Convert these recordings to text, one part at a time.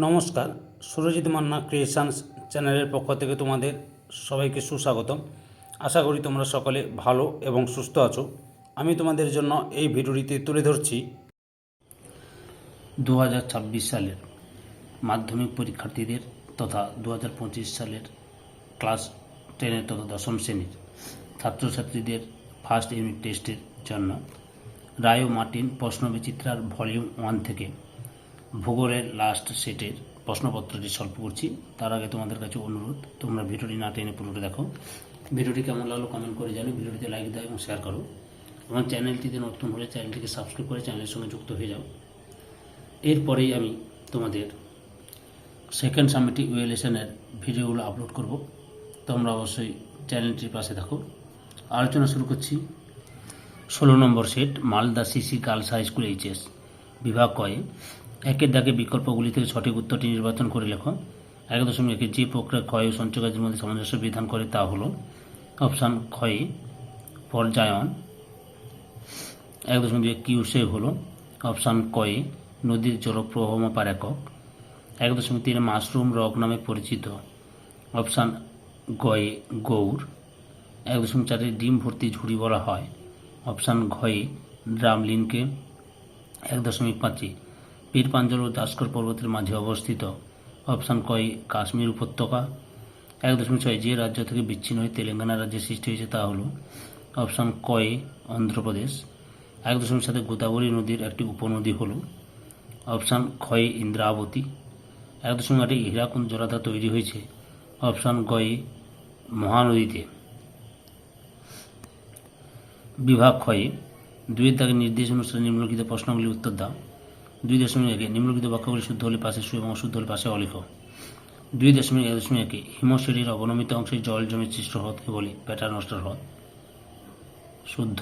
নমস্কার, সুরজিৎ মান্না ক্রিয়েশনস চ্যানেলের পক্ষ থেকে তোমাদের সবাইকে সুস্বাগতম। আশা করি তোমরা সকলে ভালো এবং সুস্থ আছো। আমি তোমাদের জন্য এই ভিডিওটিতে তুলে ধরছি দু হাজার ছাব্বিশ সালের মাধ্যমিক পরীক্ষার্থীদের তথা দু হাজার পঁচিশ সালের ক্লাস টেনের তথা দশম শ্রেণির ছাত্রছাত্রীদের ফার্স্ট ইউনিট টেস্টের জন্য রায় মার্টিন প্রশ্নবিচিত্রার ভলিউম ওয়ান থেকে ভূগোলের লাস্ট সেটের প্রশ্নপত্রটি সলভ করছি। তার আগে তোমাদের কাছে অনুরোধ, তোমরা ভিডিওটি না টেনে পুরোটা দেখো। ভিডিওটি কেমন লাগল কমেন্ট করে জানো ভিডিওটিতে লাইক দাও এবং শেয়ার করো। এবং চ্যানেলটিতে নতুন হলে চ্যানেলটিকে সাবস্ক্রাইব করে চ্যানেলের সঙ্গে যুক্ত হয়ে যাও। এরপরেই আমি তোমাদের সেকেন্ড সামিটি ওয়েলেশনের ভিডিওগুলো আপলোড করব। তোমরা অবশ্যই চ্যানেলটির পাশে থাকো। আলোচনা শুরু করছি। ষোলো number set Malda CC girls high school HS বিভাগ কয়ে। একের দাগে বিকল্পগুলি থেকে সঠিক উত্তরটি নির্বাচন করে লেখো। এক দশমিক একে যে প্রক্রিয়া ক্ষয় ও সঞ্চয় কাজের মধ্যে সামঞ্জস্য বিধান করে তা হলো অপশান ক্ষয়ে, পর্যায়ন। এক দশমিক দুই কিউসে হলো। অপশান কয়ে নদীর জলপ্রবাহ মাপার একক। এক দশমিক তিনে মাশরুম রক নামে পরিচিত। অপশান গয়ে, গৌর। এক দশমিক চারে ডিম ভর্তি ঝুড়ি বলা হয়। অপশান ঘয়ে, ড্রামলিনকে। এক দশমিক পাঁচে পীর পাঞ্জল ও দাসকর পর্বতের মাঝে অবস্থিত অপশান কয় কাশ্মীর উপত্যকা। এক দশমিক ছয়, যে রাজ্য থেকে বিচ্ছিন্ন হয়ে তেলেঙ্গানা রাজ্যের সৃষ্টি হয়েছে তা হলো অপশান কয়ে অন্ধ্রপ্রদেশ। এক দশমিক সাথে গোদাবরী নদীর একটি উপনদী হল অপশান ক্ষয়ে ইন্দ্রাবতী। এক দশমিক আটে হীরাকুণ্ড জলাধার তৈরি হয়েছে অপশান গয়ে মহানদীতে। বিভাগ ক্ষয়ে দুইয়ের দাগে নির্দেশ অনুসারে নিম্নলিখিত প্রশ্নগুলির উত্তর দাও। দুই দশমিক একে নিম্নলিখিত বাক্যগুলি শুদ্ধ হলে পাশে শু এবং অশুদ্ধ হলে পাশে অলিখ। দুই দশমিক এক দশমিক একে হিমশ্রেণীর অবনমিত অংশে জল জমে সৃষ্ট হ্রদকে বলে প্যাটার্ন নষ্ট হ্রদ। শুদ্ধ।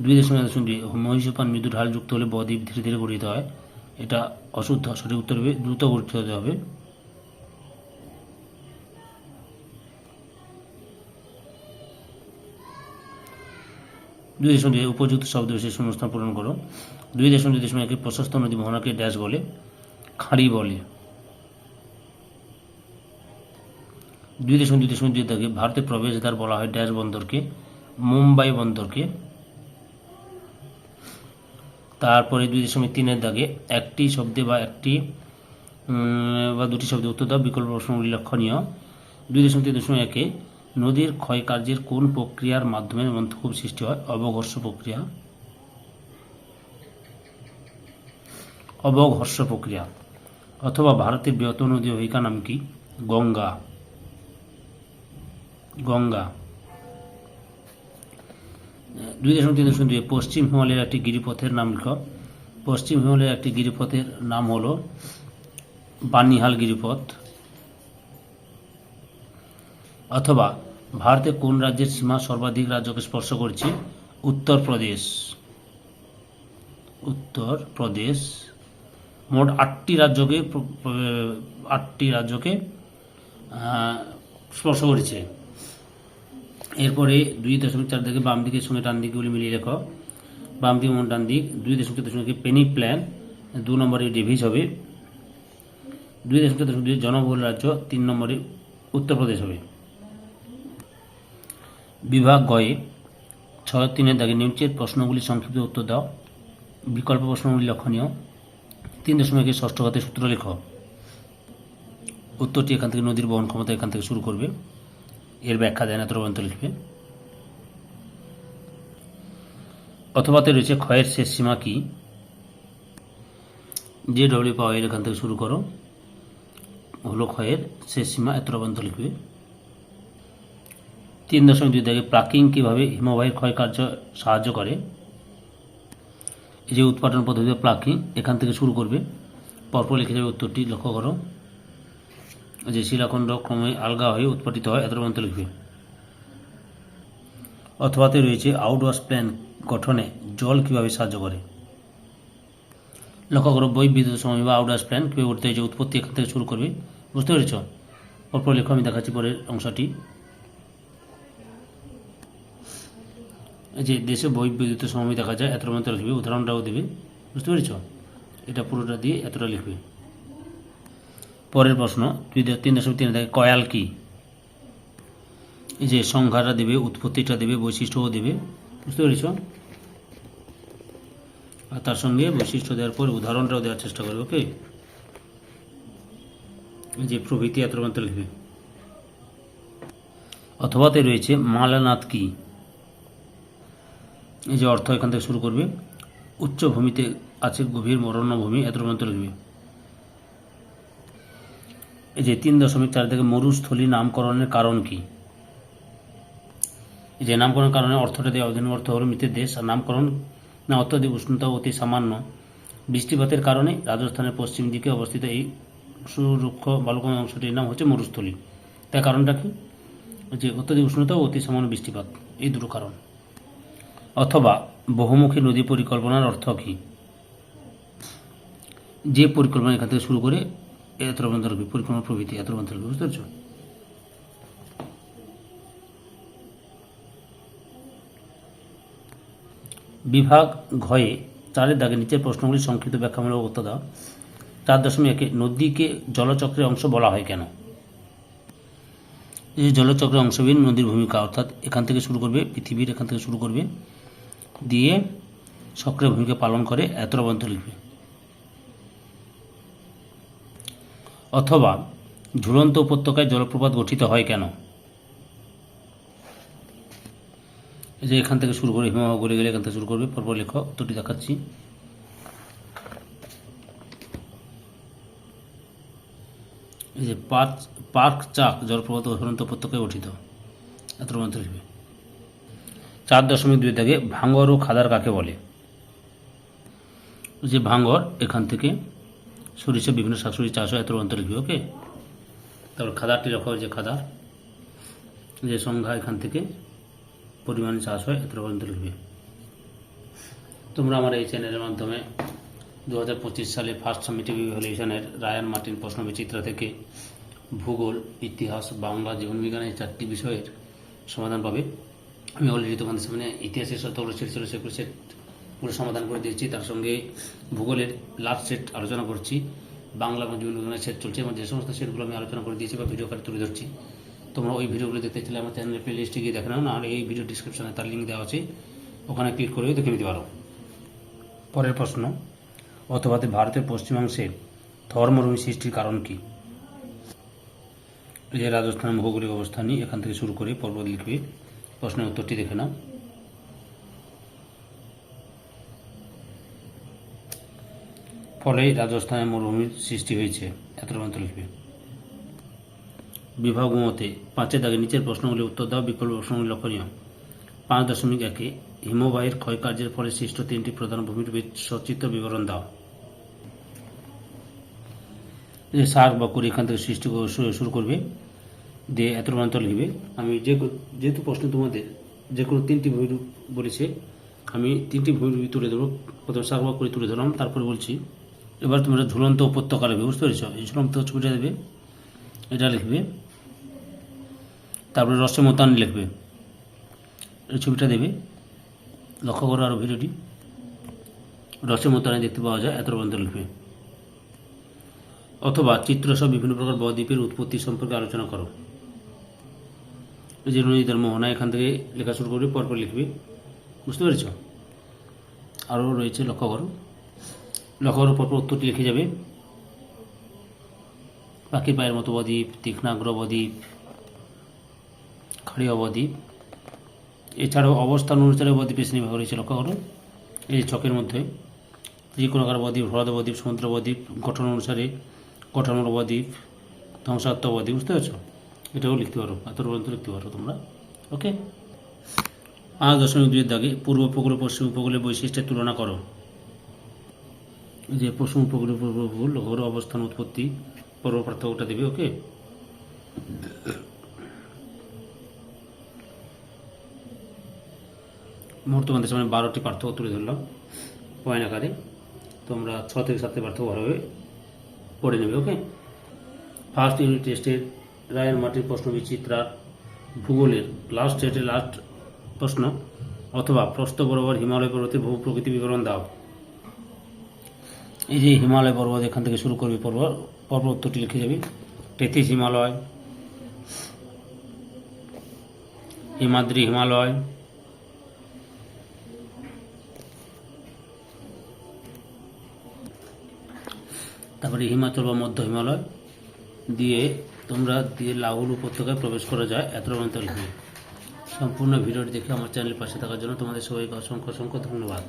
দুই দশমিক এক দশমিক দুই মহিষপান মৃদু ঢাল যুক্ত হলে বদ্বীপ ধীরে ধীরে গঠিত হয়। এটা অশুদ্ধ, সঠিক উত্তর হবে, দ্রুত গঠিত হতে হবে। দুই দুই উপযুক্ত শব্দ বিশেষ শূন্যস্থান পূরণ করো। দুই দশমিক দুই একে প্রশস্ত নদী মোহনাকে ড্যাশ বলে, খাঁড়ি বলে। দুই দশমিক দুই দশমিক দুই থেকে ভারতের প্রবেশদ্বার বলা হয় ড্যাশ বন্দরকে, মুম্বাই বন্দরকে। তারপরে দুই দশমিক তিনের দাগে একটি শব্দে বা একটি বা দুটি শব্দে উত্তর দাও, বিকল্প প্রশ্নগুলি লক্ষণীয়। দুই দশমিক তিন দশমিক একে নদীর ক্ষয় কার্যের কোন প্রক্রিয়ার মাধ্যমে মন্থকূপ সৃষ্টি হয়? অবঘর্ষ প্রক্রিয়া। অবঘর্ষ প্রক্রিয়া। অথবা ভারতের বৃহত্তম নদী অহিকা নাম কি? গঙ্গা। গঙ্গা। দুই দশমিক তিন দশমিক দুই পশ্চিম হিমালয়ের একটি গিরিপথের নাম লিখ। পশ্চিম হিমালয়ের একটি গিরিপথের নাম হলো বানিহাল গিরিপথ। অথবা ভারতে কোন রাজ্যের সীমা সর্বাধিক রাজ্যকে স্পর্শ করেছে? উত্তরপ্রদেশ উত্তরপ্রদেশ মোট আটটি রাজ্যকে আটটি রাজ্যকে স্পর্শ করেছে। এরপরে দুই দশমিক চার দিকে বাম দিকের সঙ্গে ডান দিকগুলি মিলিয়ে রেখো। বাম দিক এবং ডান দিক দুই দশমিক চার দশমিক পেনি প্ল্যান দু নম্বরে ডিভিজ হবে। দুই দশমিক চার দশমিক জনবহুল রাজ্য, তিন নম্বরে উত্তরপ্রদেশ হবে। বিভাগ গয়ে ছয় তিনের দাগে নিচের প্রশ্নগুলি সংক্ষিপ্ত উত্তর দাও। বিকল্প প্রশ্নগুলি লক্ষণীয়। তিন দশমিক একের ষষ্ঠ ঘাতের সূত্র লেখ। উত্তরটি এখান থেকে নদীর বহন ক্ষমতা এখান থেকে শুরু করবে। এর ব্যাখ্যা দেয় না পর্যন্ত লিখবে। অথবাতে রয়েছে ক্ষয়ের শেষ সীমা কি? যে ডব্লিউ পাওয়া এর এখান থেকে শুরু করো। হলো ক্ষয়ের শেষ সীমা, এত পর্যন্ত লিখবে। তিন দশমিক দুই থেকে প্লাকিং কীভাবে হিমবাহের ক্ষয় কার্য সাহায্য করে, এই যে উৎপাদন পদ্ধতি প্লাকিং এখান থেকে শুরু করবে। পরপর লিখে যাবে উত্তরটি লক্ষ্য করো। যে শিলাখণ্ড ক্রমে আলগা হয়ে উৎপাদিত হয় এত পর্যন্ত লিখবে। অথবাতে রয়েছে আউটওয়াশ প্ল্যান গঠনে জল কীভাবে সাহায্য করে। লক্ষ্য করো বই বিদ্যুৎ সময় বা আউটওয়াশ প্ল্যান কীভাবে করতে হয়েছে উৎপত্তি এখান থেকে শুরু করবে। বুঝতে পেরেছ? পরপর লেখো, আমি দেখাচ্ছি পরের অংশটি। যে দেশে বই বিদ্যুৎ সময় দেখা যায় এত মতো লিখবে, উদাহরণটাও দেবে, বুঝতে পেরেছ? এটা পুরোটা দিয়ে এতটা লিখবে। পরের প্রশ্ন, দুই তিন দশমিক তিন থাকে কয়াল কি? এই যে সংখ্যাটা দেবে, উৎপত্তিটা দেবে, বৈশিষ্ট্যও দেবে, বুঝতে পেরেছ? আর তার সঙ্গে বৈশিষ্ট্য দেওয়ার পর উদাহরণটাও দেওয়ার চেষ্টা করবে, ওকে? যে প্রভৃতি এত মন্ত্র লিখবে। অথবাতে রয়েছে মালানাথ কি? এই যে অর্থ এখান থেকে শুরু করবে। উচ্চভূমিতে আছে গভীর মরণ্যভূমি এত মন্ত্র লিখবে। এই যে তিন দশমিক চার থেকে মরুস্থলী নামকরণের কারণ কি? এই যে নামকরণের কারণে অর্থটা দেওয়া অধীন অর্থ হল মৃতের দেশ আর নামকরণ না অত্যধিক উষ্ণতা অতি সামান্য। বৃষ্টিপাতের কারণে রাজস্থানের পশ্চিম দিকে অবস্থিত এই সুরুক্ষ বালুকম অংশটির নাম হচ্ছে মরুস্থলী। তার কারণটা কি? যে অত্যধিক উষ্ণতা ও অতি সামান্য বৃষ্টিপাত, এই দুটো কারণ। অথবা বহুমুখী নদী পরিকল্পনার অর্থ কী? যে পরিকল্পনা এখান থেকে শুরু করে এত পরিকল্পনা প্রভৃতি এত বুঝতে পারছ? বিভাগ ঘয়ে চারের দাগে নিচের প্রশ্নগুলি সংক্ষিপ্ত ব্যাখ্যামূলক উত্তর দাও। চার দশমিক একে নদীকে জলচক্রের অংশ বলা হয় কেন? এই জলচক্রের অংশবিহীন নদীর ভূমিকা, অর্থাৎ এখান থেকে শুরু করবে, পৃথিবীর এখান থেকে শুরু করবে দিয়ে সক্রিয় ভূমিকা পালন করে এত রূপান্তর লিখবে। অথবা ঝুলন্ত উপত্যকায় জলপ্রপাত গঠিত হয় কেন? এই যে এখান থেকে শুরু করে হিমবাহ গলে গেলে এখান থেকে শুরু করবে, পরপর লেখ, উত্তরটি দেখাচ্ছি। এই যে পার্ক পার্ক চাক জলপ্রপাত ঝুলন্ত উপত্যকায় গঠিত এত রূপান্তর লিখবে। চার দশমিক দুই থেকে ভাঙ্গর ও খাদার কাকে বলে? যে ভাঙ্গর এখান থেকে সরিষা, বিভিন্ন শাকসবজি চাষ হয়, এত লিখবে ওকে? তারপর খাদারটি রাখা হয় যে খাদার যে সংখ্যা এখান থেকে পরিমাণে চাষ হয়, এত লিখবে তোমরা আমার এই চ্যানেলের মাধ্যমে দু হাজার পঁচিশ সালে ফার্স্ট সামিটিভ ইভ্যালুয়েশনের রায়ান মার্টিন প্রশ্ন বিচিত্র থেকে ভূগোল, ইতিহাস, বাংলা জীবনবিজ্ঞান এই চারটি বিষয়ের সমাধান পাবে। আমি অলরেডি তোমাদের সামনে ইতিহাসের যতগুলো সেট ছিল সেগুলো সেট পুরো সমাধান করে দিয়েছি। তার সঙ্গে ভূগোলের লাস্ট সেট আলোচনা করছি। বাংলা এবং জীবনবিজ্ঞানের সেট চলছে এবং যে সমস্ত সেটগুলো আমি আলোচনা করে দিয়েছি বা ভিডিও কার্ড তুলে ধরছি, তোমরা ওই ভিডিওগুলো দেখতে চাইলে আমার চ্যানেলের প্লে লিস্টে গিয়ে দেখে নাও। না আর এই ভিডিও ডিসক্রিপশনে তার লিঙ্ক দেওয়া আছে। ওখানে ক্লিক করেও দেখে নিতে পারো। পরের প্রশ্ন, অথবাতে ভারতের পশ্চিমাংশে থর মরুভূমি সৃষ্টির কারণ কি? এই যে রাজস্থানের ভৌগোলিক অবস্থানই এখান থেকে শুরু করে পর্বত লিখবে। প্রশ্নের উত্তরটি দেখে নাও। ফলে রাজস্থানের মরুভূমির সৃষ্টি হয়েছে এত রূপান্ত লিখবে। বিভাগ মতে, পাঁচের দাগে নিচের প্রশ্নগুলি উত্তর দাও, বিকল্প প্রশ্নগুলি লক্ষণীয়। পাঁচ দশমিক একে, হিমবাহের ক্ষয়কার্যের ফলে সৃষ্ট তিনটি প্রধান ভূমির সচিত্র বিবরণ দাও। যে শাক বা কুড়ি এখান থেকে সৃষ্টি শুরু করবে দিয়ে এত রূপান্তর লিখবে। আমি যে যেহেতু প্রশ্ন তোমাদের যে কোনো তিনটি ভূমিরূপ বলেছে, আমি তিনটি ভূমিরূপ তুলে ধরবো। প্রথমে শাক করে তুলে ধরলাম, তারপরে বলছি, এবার তোমরা ঝুলন্ত উপত্যকা লিখবে বুঝতে পেরেছ? এই ঝুলন্ত ছবিটা দেবে, এটা লিখবে। তারপরে রসে মতান লিখবে, এই ছবিটা দেবে। লক্ষ্য করো আরও ভিডিওটি। রসে দেখতে পাওয়া যায় এত পর্যন্ত লিখবে। অথবা চিত্রসহ বিভিন্ন প্রকার বদ্বীপের উৎপত্তি সম্পর্কে আলোচনা করো। এই যে নদীদের মোহনা, এখান থেকে লেখা শুরু করবে, পরপর লিখবে। বুঝতে পেরেছ? আরও রয়েছে লক্ষ্য করো লক্ষ্য করো পরপর উত্তরটি লিখে যাবে। পাখির পায়ের মতো বদ্বীপ তীক্ষ্ণাগ্র বদ্বীপ খাড়ি অবদ্বীপ এছাড়াও অবস্থান অনুসারে বদ্বীপের শ্রেণীভাগ রয়েছে লক্ষ্য করো এই ছকের মধ্যে যে কোনো আকার বদ্বীপ, হ্রদ বদ্বীপ, সমুদ্র বদ্বীপ, গঠন অনুসারে গঠন বদ্বীপ, ধ্বংসাত্মক বদ্বীপ, বুঝতে পারছ? এটাও লিখতে পারো এত পর্যন্ত লিখতে পারো তোমরা। ওকে পাঁচ দশমিক দুইয়ের দাগে পূর্ব উপকূল, পশ্চিম উপকূলের বৈশিষ্ট্যের তুলনা করো। যে পশ্চিম উপকূল, পূর্ব উপকূল লক্ষ্য অবস্থান উৎপত্তি, পর্ব পার্থক্যটা দেবে ওকে মোট তোমাদের সামনে বারোটি পার্থক্য তুলে ধরলাম। পয়েন্ট আকারে তোমরা ছ থেকে সাতটি পার্থক্য ভালোভাবে পড়ে নেবে ওকে ফার্স্ট ইউনিট টেস্টের রায়ন মাটির প্রশ্ন বিচিত্রার ভূগোলের লাস্ট সেটের লাস্ট প্রশ্ন, অথবা প্রস্থ বরাবর হিমালয় পর্বতের ভূ প্রকৃতি বিবরণ দাও। এই যে হিমালয় পর্বত, এখান থেকে শুরু করবি পর্বত পরপর উত্তরটি লিখে যাবি। তেথিস হিমালয়, হিমাদ্রি হিমালয়, তারপরে হিমাচল বা মধ্য হিমালয় দিয়ে তোমরা দিয়ে লাউল উপত্যকায় প্রবেশ করা যায়। এত লিখবে। সম্পূর্ণ ভিডিওটি দেখে আমার চ্যানেলের পাশে থাকার জন্য তোমাদের সবাইকে অসংখ্য অসংখ্য ধন্যবাদ।